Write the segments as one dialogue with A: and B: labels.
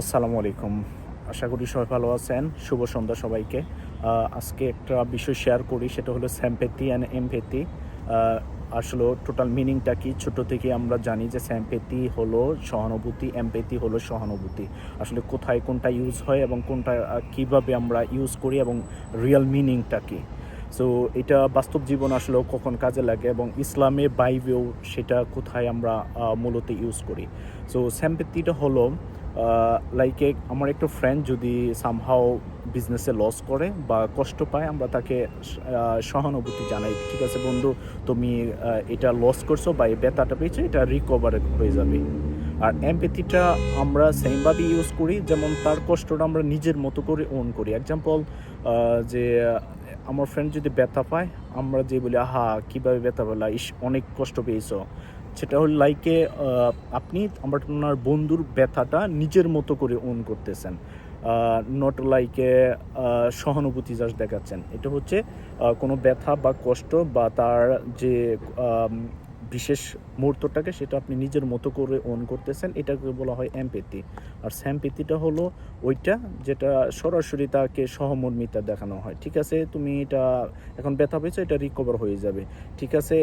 A: আসসালামু আলাইকুম। আশা করি সবাই ভালো আছেন। শুভ সন্ধ্যা সবাইকে। আজকে একটা বিষয় শেয়ার করি, সেটা হলো স্যাম্পেথি অ্যান্ড এমপেথি আসলে টোটাল মিনিংটা কি? ছোট থেকে আমরা জানি যে স্যাম্পেথি হলো সহানুভূতি এমপেথি হলো সহানুভূতি। আসলে কোথায় কোনটা ইউজ হয় এবং কোনটা কীভাবে আমরা ইউজ করি এবং রিয়েল মিনিংটা কি? সো এটা বাস্তব জীবন আসলে কখন কাজে লাগে এবং ইসলামে বাইবেও সেটা কোথায় আমরা মূলত ইউজ করি। সো স্যাম্পেথিটা হলো লাইক আমার একটা ফ্রেন্ড যদি সামহাও বিজনেসে লস করে বা কষ্ট পায়, আমরা তাকে সহানুভূতি জানাই। ঠিক আছে বন্ধু, তুমি এটা লস করছ বা এই ব্যথাটা পেয়েছ, এটা রিকভার হয়ে যাবে। আর এমপেথিটা আমরা সেমভাবে ইউজ করি, যেমন তার কষ্টটা আমরা নিজের মতো করে ওন করি। এক্সাম্পল যে আমার ফ্রেন্ড যদি ব্যথা পায়, আমরা যে বলি, আহা, কীভাবে ব্যথা পেলা? ইস, অনেক কষ্ট পেয়েছ। সেটা হল লাইকে আপনি আমার আপনার বন্ধুর ব্যথাটা নিজের মতো করে ওন করতেছেন। নট লাইকে সহানুভূতি যাস দেখাচ্ছেন। এটা হচ্ছে কোনো ব্যথা বা কষ্ট বা তার যে বিশেষ মুহূর্তটাকে সেটা আপনি নিজের মতো করে অন করতেছেন। এটাকে বলা হয় এমপেথি আর স্যাম্পেথিটা হলো ওইটা যেটা সরাসরি তাকে সহমর্মিতা দেখানো হয়। ঠিক আছে? তুমি এটা এখন ব্যথা পেয়েছ, এটা রিকভার হয়ে যাবে। ঠিক আছে?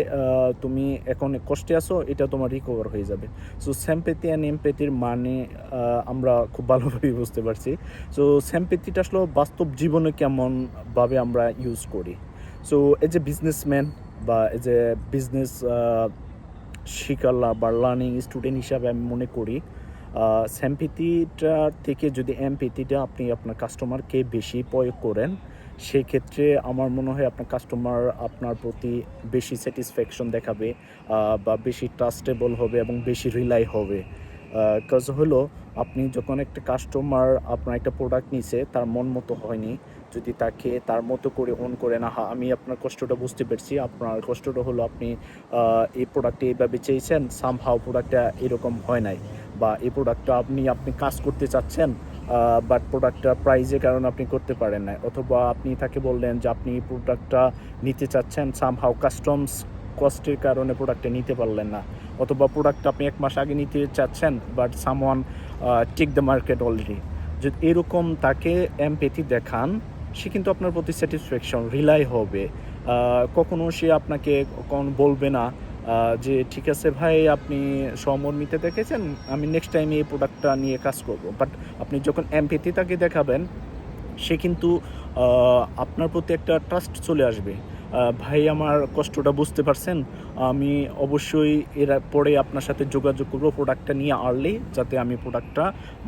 A: তুমি এখন কষ্টে আছো, এটা তোমার রিকভার হয়ে যাবে। সো স্যাম্পেথি অ্যান্ড এমপেথির মানে আমরা খুব ভালোভাবে বুঝতে পারছি। সো স্যাম্পেথিটা আসলে বাস্তব জীবনে কেমনভাবে আমরা ইউজ করি। সো এজ এ বিজনেসম্যান বা এজ এ বিজনেস শিকারলা বা লার্নিং স্টুডেন্ট হিসাবে আমি মনে করি স্যাম্পিতিটার থেকে যদি এমপিতিটা আপনি আপনার কাস্টমারকে বেশি প্রয়োগ করেন, সেক্ষেত্রে আমার মনে হয় আপনার কাস্টমার আপনার প্রতি বেশি স্যাটিসফ্যাকশন দেখাবে বা বেশি ট্রাস্টেবল হবে এবং বেশি রিলাই হবে। কাজ হলো আপনি যখন একটা কাস্টমার আপনার একটা প্রোডাক্ট নিছে, তার মন মতো হয়নি, যদি তাকে তার মতো করে অন করে না আমি আপনার কষ্টটা বুঝতে পারছি, আপনার কষ্টটা হলো আপনি এই প্রোডাক্টটা এইভাবে চেয়েছেন সামহাও প্রোডাক্টটা এরকম হয় নাই, বা এই প্রোডাক্টটা আপনি আপনি কাজ করতে চাচ্ছেন বাট প্রোডাক্টটা প্রাইজের কারণে আপনি করতে পারেন না অথবা আপনি তাকে বললেন যে, আপনি এই প্রোডাক্টটা নিতে চাচ্ছেন সামহাও কাস্টমস কস্টের কারণে প্রোডাক্টটা নিতে পারলেন না। অথবা প্রোডাক্টটা আপনি এক মাস আগে নিতে চাচ্ছেন but someone take the market already যদি এরকম তাকে এমপেথি দেখান, সে কিন্তু আপনার প্রতি স্যাটিসফ্যাকশন রিলাই হবে। কখনো সে আপনাকে কখন বলবে না যে ঠিক আছে ভাই, আপনি সমর্মিতে দেখেছেন, আমি নেক্সট টাইম এই প্রোডাক্টটা নিয়ে কাজ করব। বাট আপনি যখন এমপেথি তাকে দেখাবেন, সে কিন্তু আপনার প্রতি একটা ট্রাস্ট চলে আসবে। ভাই আমার কষ্টটা বুঝতে পারছেন, আমি অবশ্যই এর পরে আপনার সাথে যোগাযোগ করব প্রোডাক্টটা নিয়ে আনলেই যাতে আমি প্রোডাক্টটা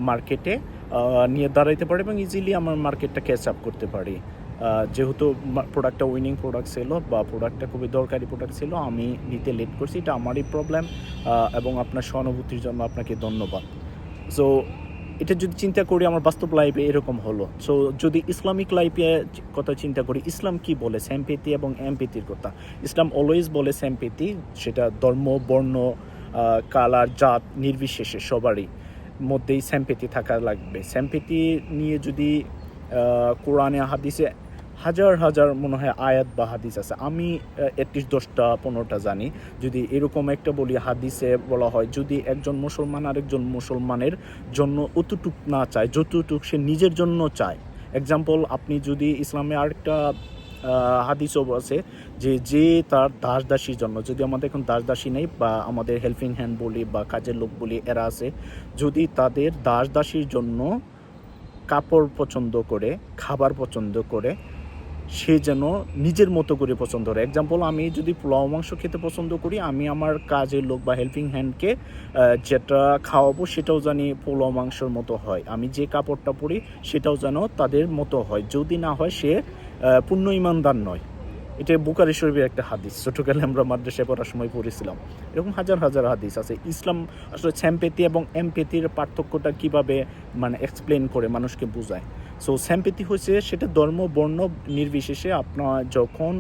A: মার্কেটে নিয়ে দাঁড়াইতে পারি এবং ইজিলি আমার মার্কেটটা ক্যাচ আপ করতে পারি। যেহেতু প্রোডাক্টটা উইনিং প্রোডাক্ট ছিল বা প্রোডাক্টটা খুবই দরকারি প্রোডাক্ট ছিল, আমি নিতে লেট করছি, এটা আমারই প্রবলেম এবং আপনার সহানুভূতির জন্য আপনাকে ধন্যবাদ। সো এটা যদি চিন্তা করি, আমার বাস্তব লাইফে এরকম হলো। সো যদি ইসলামিক লাইফে কথা চিন্তা করি, ইসলাম কি বলে? স্যাম্পেতি এবং এমপেতির কথা। ইসলাম অলওয়েজ বলে স্যাম্পেতি সেটা ধর্ম, বর্ণ কালার, জাত নির্বিশেষে সবারই মধ্যেই স্যাম্পেতি থাকা লাগবে। স্যাম্পেতি নিয়ে যদি কোরআনে, হাদিসে হাজার হাজার মনে হয় আয়াত বা হাদিস আছে। আমি অ্যাটলিস্ট দশটা, পনেরোটা জানি। যদি এরকম একটা বলি, হাদিসে বলা হয়, যদি একজন মুসলমান আরেকজন মুসলমানের জন্য অতটুক না চায়, যতটুক সে নিজের জন্য চায়। এক্সাম্পল আপনি যদি ইসলামে আরেকটা হাদিসও আছে যে যে তার দাস দাসীর জন্য, যদি আমাদের এখন দাস দাসী নেই বা আমাদের হেল্পিং হ্যান্ড বলি বা কাজের লোক বলি, এরা আছে, যদি তাদের দাস দাসীর জন্য কাপড় পছন্দ করে, খাবার পছন্দ করে সে যেন নিজের মতো করে পছন্দ করে। এক্সাম্পল আমি যদি পোলাও মাংস খেতে পছন্দ করি, আমি আমার কাজের লোক বা হেল্পিং হ্যান্ডকে যেটা খাওয়াবো সেটাও জানি পোলাও মাংসর মতো হয়। আমি যে কাপড়টা পরি সেটাও যেন তাদের মতো হয়। যদি না হয় সে পূর্ণ ইমানদার নয়। এটা বুকারি শরীফের একটা হাদিস। ছোটকালে আমরা মাদ্রাসায় পড়ার সময় পড়েছিলাম। এরকম হাজার হাজার হাদিস আছে। ইসলাম আসলে স্যাম্পেতি এবং এমপেতির পার্থক্যটা কীভাবে মানে এক্সপ্লেন করে মানুষকে বোঝায়? সো স্যাম্পেতি হচ্ছে সেটা ধর্ম, বর্ণ নির্বিশেষে আপনার যখন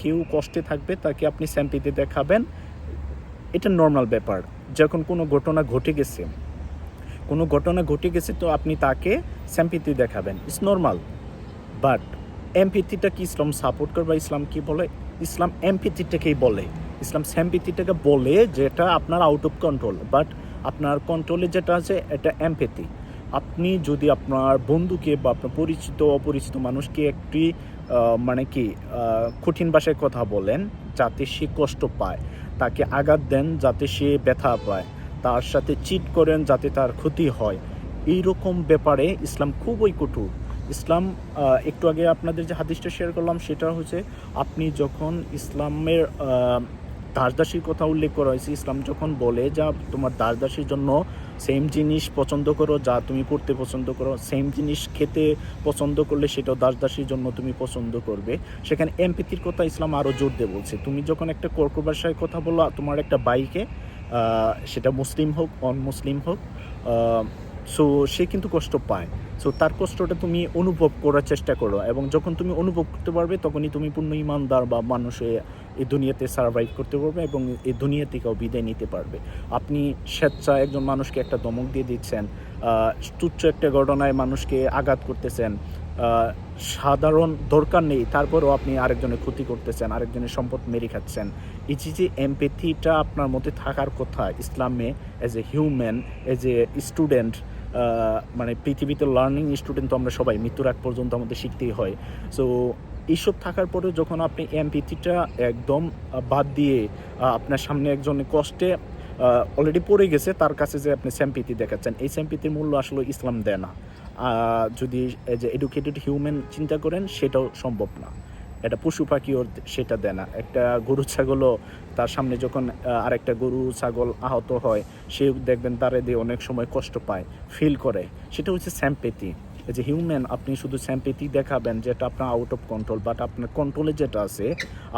A: কেউ কষ্টে থাকবে, তাকে আপনি স্যাম্পেতি দেখাবেন। এটা নর্মাল ব্যাপার। যখন কোনো ঘটনা ঘটে গেছে, কোনো ঘটনা ঘটে গেছে, তো আপনি তাকে স্যাম্পেতি দেখাবেন। ইটস নর্মাল বাট এমপিটিটা কি ইসলাম সাপোর্ট করে বা ইসলাম কি বলে? ইসলাম এমপিটিটাকেই বলে। ইসলাম স্যাম্পিটিটাকে বলে যেটা আপনার আউট অফ কন্ট্রোল বাট আপনার কন্ট্রোলে যেটা আছে, এটা এমপেথি আপনি যদি আপনার বন্ধুকে বা আপনার পরিচিত, অপরিচিত মানুষকে একটি মানে কি কঠিন ভাষায় কথা বলেন যাতে সে কষ্ট পায়, তাকে আঘাত দেন যাতে সে ব্যথা পায়, তার সাথে চিট করেন যাতে তার ক্ষতি হয় এই রকম ব্যাপারে ইসলাম খুবই কঠোর। ইসলাম একটু আগে আপনাদের যে হাদিসটা শেয়ার করলাম সেটা হচ্ছে, আপনি যখন ইসলামের দাসদাসীর কথা উল্লেখ করা হয়েছে। ইসলাম যখন বলে যা তোমার দাসদাসীর জন্য সেম জিনিস পছন্দ করো, যা তুমি পড়তে পছন্দ করো সেম জিনিস খেতে পছন্দ করলে সেটাও দাসদাসীর জন্য তুমি পছন্দ করবে। সেখানে এমপিতির কথা ইসলাম আরও জোর দিয়ে বলছে, তুমি যখন একটা কর্ক ভাষায় কথা বলো তোমার একটা বাইকে সেটা মুসলিম হোক অন মুসলিম হোক সো সে কিন্তু কষ্ট পায়। সো তার কষ্টটা তুমি অনুভব করার চেষ্টা করো এবং যখন তুমি অনুভব করতে পারবে, তখনই তুমি পূর্ণ ইমানদার বা মানুষে এই দুনিয়াতে সার্ভাইভ করতে পারবে এবং এই দুনিয়া থেকেও বিদায় নিতে পারবে। আপনি স্বেচ্ছায় একজন মানুষকে একটা ধমক দিয়ে দিচ্ছেন তুচ্ছ একটা ঘটনায় মানুষকে আঘাত করতেছেন সাধারণ দরকার নেই, তারপরেও আপনি আরেকজনের ক্ষতি করতেছেন, আরেকজনের সম্পদ মেরে খাচ্ছেন। এই যে এমপেথিটা আপনার মধ্যে থাকার কথা, ইসলামে as a human as a student মানে পৃথিবীতে লার্নিং স্টুডেন্ট তো আমরা সবাই, মৃত্যুর আগ পর্যন্ত আমাদের শিখতেই হয়। সো এইসব থাকার পরেও যখন আপনি এমপিটিটা একদম বাদ দিয়ে আপনার সামনে একজনের কষ্টে অলরেডি পড়ে গেছে, তার কাছে যে আপনি স্যাম্পিতি দেখাচ্ছেন, এই স্যাম্পিতির মূল্য আসলে ইসলাম দেয় না। যদি যে এডুকেটেড হিউম্যান চিন্তা করেন, সেটাও সম্ভব না। এটা পশু পাখিও সেটা দেয় না। একটা গরু ছাগলও তার সামনে যখন আরেকটা গরু ছাগল আহত হয়, সে দেখবেন তারে দিয়ে অনেক সময় কষ্ট পায় ফিল করে। সেটা হচ্ছে স্যাম্পেতি যে হিউম্যান আপনি শুধু স্যাম্পেতি দেখাবেন যেটা আপনার আউট অফ কন্ট্রোল বাট আপনার কন্ট্রোলে যেটা আছে,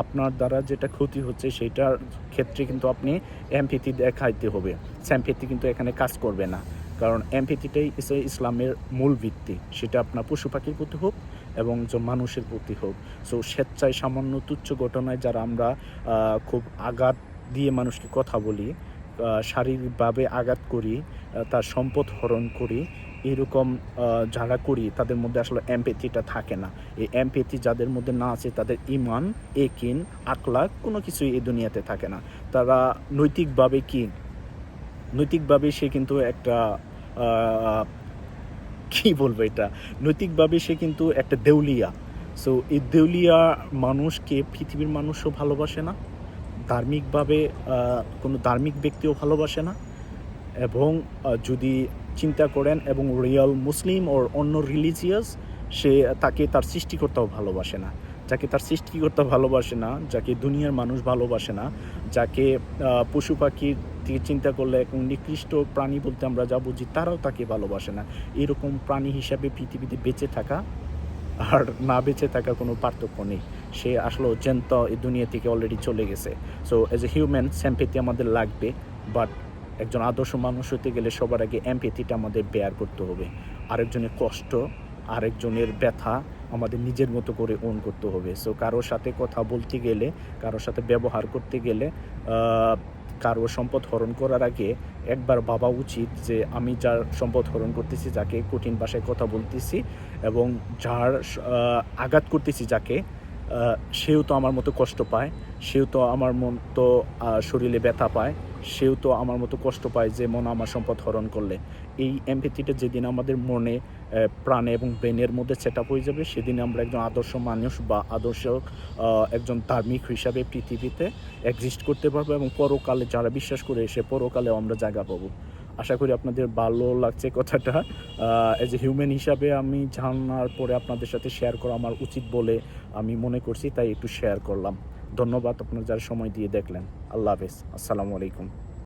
A: আপনার দ্বারা যেটা ক্ষতি হচ্ছে, সেটার ক্ষেত্রে কিন্তু আপনি এমপিতি দেখাইতে হবে। স্যাম্পেতি কিন্তু এখানে কাজ করবে না। কারণ এমপিতিটাই ইসলামের মূল ভিত্তি। সেটা আপনার পশু পাখির প্রতি হোক এবং মানুষের প্রতি হোক। সো স্বেচ্ছায় সামান্য তুচ্ছ ঘটনায় যারা আমরা খুব আঘাত দিয়ে মানুষকে কথা বলি শারীরিকভাবে আঘাত করি তার সম্পদ হরণ করি, এরকম যারা করি, তাদের মধ্যে আসলে এমপেথিটা থাকে না। এই এমপেথি যাদের মধ্যে না আছে, তাদের ইমান, একিন আকলাক কোনো কিছুই এই দুনিয়াতে থাকে না। তারা নৈতিকভাবে কি? নৈতিকভাবে সে কিন্তু একটা কি বলব এটা? নৈতিকভাবে সে কিন্তু একটা দেউলিয়া। সো এই দেউলিয়া মানুষকে, পৃথিবীর মানুষও ভালোবাসে না, ধার্মিকভাবে কোনো ধার্মিক ব্যক্তিও ভালোবাসে না এবং যদি চিন্তা করেন এবং রিয়াল মুসলিম ওর অন্য রিলিজিয়াস সে তাকে তার সৃষ্টিকর্তাও ভালোবাসে না। যাকে তার সৃষ্টিকর্তা ভালোবাসে না, যাকে দুনিয়ার মানুষ ভালোবাসে না, যাকে পশু পাখির থেকে চিন্তা করলে এক নিকৃষ্ট প্রাণী বলতে আমরা যা বুঝি, তারাও তাকে ভালোবাসে না। এরকম প্রাণী হিসাবে পৃথিবীতে বেঁচে থাকা আর না বেঁচে থাকার কোনো পার্থক্য নেই। সে আসলে জ্যান্ত এই দুনিয়া থেকে অলরেডি চলে গেছে। So as a human sympathy আমাদের লাগবে বাট একজন আদর্শ মানুষ হতে গেলে সবার আগে এমপেথিটা আমাদের বেয়ার করতে হবে। আরেকজনের কষ্ট, আরেকজনের ব্যথা আমাদের নিজের মতো করে ওন করতে হবে। সো কারোর সাথে কথা বলতে গেলে, কারোর সাথে ব্যবহার করতে গেলে কারও সম্পদ হরণ করার আগে একবার ভাবা উচিত যে আমি যার সম্পদ হরণ করতেছি যাকে কঠিন ভাষায় কথা বলতেছি এবং যার আঘাত করতেছি যাকে সেও তো আমার মতো কষ্ট পায়, সেও তো আমার মতো শরীরে ব্যথা পায়, সেও তো আমার মতো কষ্ট পায় যে মন আমার সম্পদ হরণ করলে। এই এমপিটিটা যেদিন আমাদের মনে প্রাণে এবং ব্রেনের মধ্যে সেট হয়ে যাবে। সেদিন আমরা একজন আদর্শ মানুষ বা আদর্শ একজন ধার্মিক হিসাবে পৃথিবীতে এক্সিস্ট করতে পারব এবং পরকালে যারা বিশ্বাস করে সে পরকালেও আমরা জায়গা পাবো। আশা করি আপনাদের ভালো লাগছে কথাটা। এজ এ হিউম্যান হিসাবে আমি জানার পরে আপনাদের সাথে শেয়ার করা আমার উচিত বলে আমি মনে করছি, তাই একটু শেয়ার করলাম। ধন্যবাদ আপনার যারা সময় দিয়ে দেখলেন। আল্লাহ হাফেজ। আসসালামু আলাইকুম।